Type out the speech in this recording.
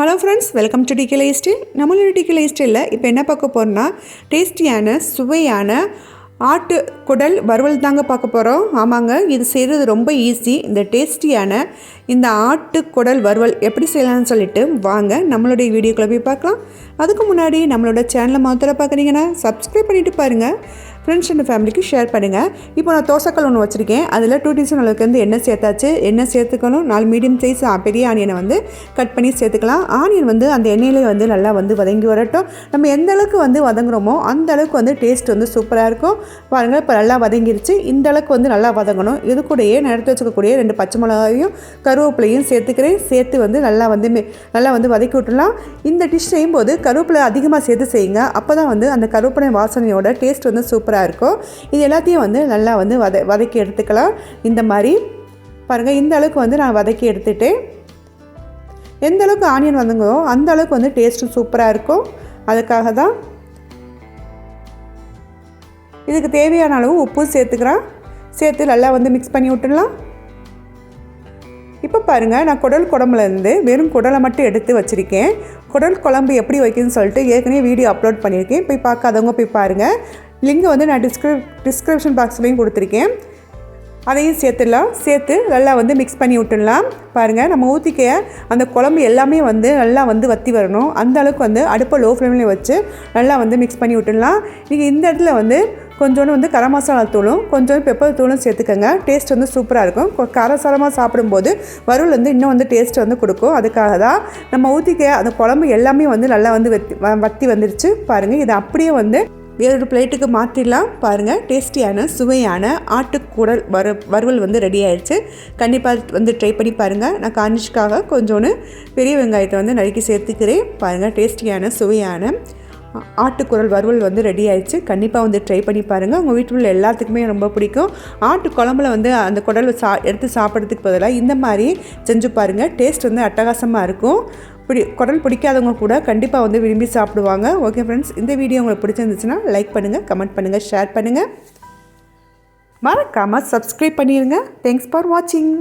Hello friends welcome to டிகிலை style நம்மளோட டிகிலை ஸ்டைலில் இப்போ என்ன பார்க்க போகிறோம்னா டேஸ்டியான சுவையான ஆட்டு குடல் வறுவல் தாங்க பார்க்க போகிறோம் ஆமாங்க இது செய்கிறது ரொம்ப ஈஸி இந்த டேஸ்டியான இந்த ஆட்டு குடல் வறுவல் எப்படி செய்யலாம்னு சொல்லிட்டு வாங்க நம்மளுடைய வீடியோக்குள்ளே போய் பார்க்கலாம். அதுக்கு முன்னாடி நம்மளோட சேனலை மாத்திர பார்க்குறீங்கன்னா சப்ஸ்கிரைப் பண்ணிவிட்டு பாருங்கள் ஃப்ரெண்ட்ஸ் அண்ட் ஃபேமிலிக்கு ஷேர் பண்ணுங்கள் இப்போ நான் தோசைக்கல் ஒன்று வச்சுருக்கேன். அதில் டூ டீஸ்பூன் அளவுக்கு வந்து எண்ணெய் சேர்த்தாச்சு. எண்ணெய் சேர்த்துக்கணும். நாலு மீடியம் சைஸ் பெரிய ஆனியனை வந்து கட் பண்ணி சேர்த்துக்கலாம். ஆனியன் வந்து அந்த எண்ணெயிலே வந்து நல்லா வந்து வதங்கி வரட்டும். நம்ம எந்த அளவுக்கு வந்து வதங்குறோமோ அந்த அளவுக்கு வந்து டேஸ்ட் வந்து சூப்பராக இருக்கும். பாருங்கள் இப்போ நல்லா வதங்கிருச்சு. இந்த அளவுக்கு வந்து நல்லா வதங்கணும். இது கூடயே நான் எடுத்து வச்சுக்கக்கூடிய ரெண்டு பச்சை மிளகாயும் கருவேப்பிலையும் சேர்த்துக்கிறேன். சேர்த்து வந்து நல்லா வந்து நல்லா வந்து வதக்கி விட்டுலாம் இந்த டிஷ் செய்யும்போது கருவேப்பிலை அதிகமாக சேர்த்து செய்யுங்க. அப்போ தான் வந்து அந்த கருவேப்பிலை வாசனையோட டேஸ்ட் வந்து சூப்பராக இருக்கும் இது எல்லாத்தையும் வந்து நல்லா வந்து வத வதக்கி எடுத்துக்கலாம். இந்த மாதிரி பாருங்கள் இந்த அளவுக்கு வந்து நான் வதக்கி எடுத்துகிட்டு எந்த அளவுக்கு ஆனியன் வந்துங்களோ அந்த அளவுக்கு வந்து டேஸ்ட்டும் சூப்பராக இருக்கும். அதுக்காக தான் இதுக்கு தேவையான அளவு உப்பு சேர்த்துக்கிறேன். சேர்த்து நல்லா வந்து மிக்ஸ் பண்ணி விட்டுடலாம். இப்போ பாருங்கள் நான் குடல் குழம்புலேருந்து வெறும் குடலை மட்டும் எடுத்து வச்சுருக்கேன். குடல் குழம்பு எப்படி வைக்கணும்னு சொல்லிட்டு ஏற்கனவே வீடியோ அப்லோட் பண்ணியிருக்கேன். போய் பார்க்காதவங்க போய் பாருங்கள் லிங்கை வந்து நான் டிஸ்கிரிப் டிஸ்கிரிப்ஷன் பாக்ஸ்லேயும் கொடுத்துருக்கேன். அதையும் சேர்த்துடலாம். சேர்த்து நல்லா வந்து மிக்ஸ் பண்ணி விட்டுடலாம். பாருங்கள் நம்ம ஊற்றிக்க அந்த குழம்பு எல்லாமே வந்து நல்லா வந்து வற்றி வரணும். அந்த அளவுக்கு வந்து அடுப்பை லோ ஃப்ளேம்லேயே வச்சு நல்லா வந்து மிக்ஸ் பண்ணி விட்டுடலாம். நீங்கள் இந்த இடத்துல வந்து கொஞ்சோண்டு வந்து கரம் மசாலா தூளும் கொஞ்சோண்டு பெப்பர் தூளும் சேர்த்துக்கோங்க. டேஸ்ட் வந்து சூப்பராக இருக்கும். காரசாரமாக சாப்பிடும்போது வறுவல் வந்து இன்னும் வந்து டேஸ்ட் வந்து கொடுக்கும். அதுக்காக தான் நம்ம ஊற்றிக்க அந்த குழம்பு எல்லாமே வந்து நல்லா வந்து வத்தி வத்தி வந்துருச்சு. பாருங்கள் இதை அப்படியே வந்து வேறொரு பிளேட்டுக்கு மாற்றிடலாம் பாருங்கள் டேஸ்டியான சுவையான ஆட்டுக்கூடல் வறு வறுவல் வந்து ரெடி ஆயிடுச்சு. கண்டிப்பாக வந்து ட்ரை பண்ணி பாருங்கள் நான் கார்னிஷ்காக கொஞ்சோன்னு பெரிய வெங்காயத்தை வந்து நறுக்கி சேர்த்துக்கிறேன். பாருங்கள் டேஸ்டியான சுவையான ஆட்டுக்குரல் வறுவல் வந்து ரெடி ஆயிடுச்சு. கண்டிப்பாக வந்து ட்ரை பண்ணி பாருங்கள் உங்கள் வீட்டில் உள்ள எல்லாத்துக்குமே ரொம்ப பிடிக்கும். ஆட்டு குழம்புல வந்து அந்த குடல் சா எடுத்து சாப்பிட்றதுக்கு பதிலாக இந்த மாதிரி செஞ்சு பாருங்கள் டேஸ்ட் வந்து அட்டகாசமாக இருக்கும். பிடி குடல் பிடிக்காதவங்க கூட கண்டிப்பாக வந்து விரும்பி சாப்பிடுவாங்க. ஓகே ஃப்ரெண்ட்ஸ் இந்த வீடியோ உங்களுக்கு பிடிச்சிருந்துச்சுன்னா லைக் பண்ணுங்கள் கமெண்ட் பண்ணுங்கள் ஷேர் பண்ணுங்கள் மறக்காமல் சப்ஸ்கிரைப் பண்ணிடுங்க தேங்க்ஸ் ஃபார் வாட்சிங்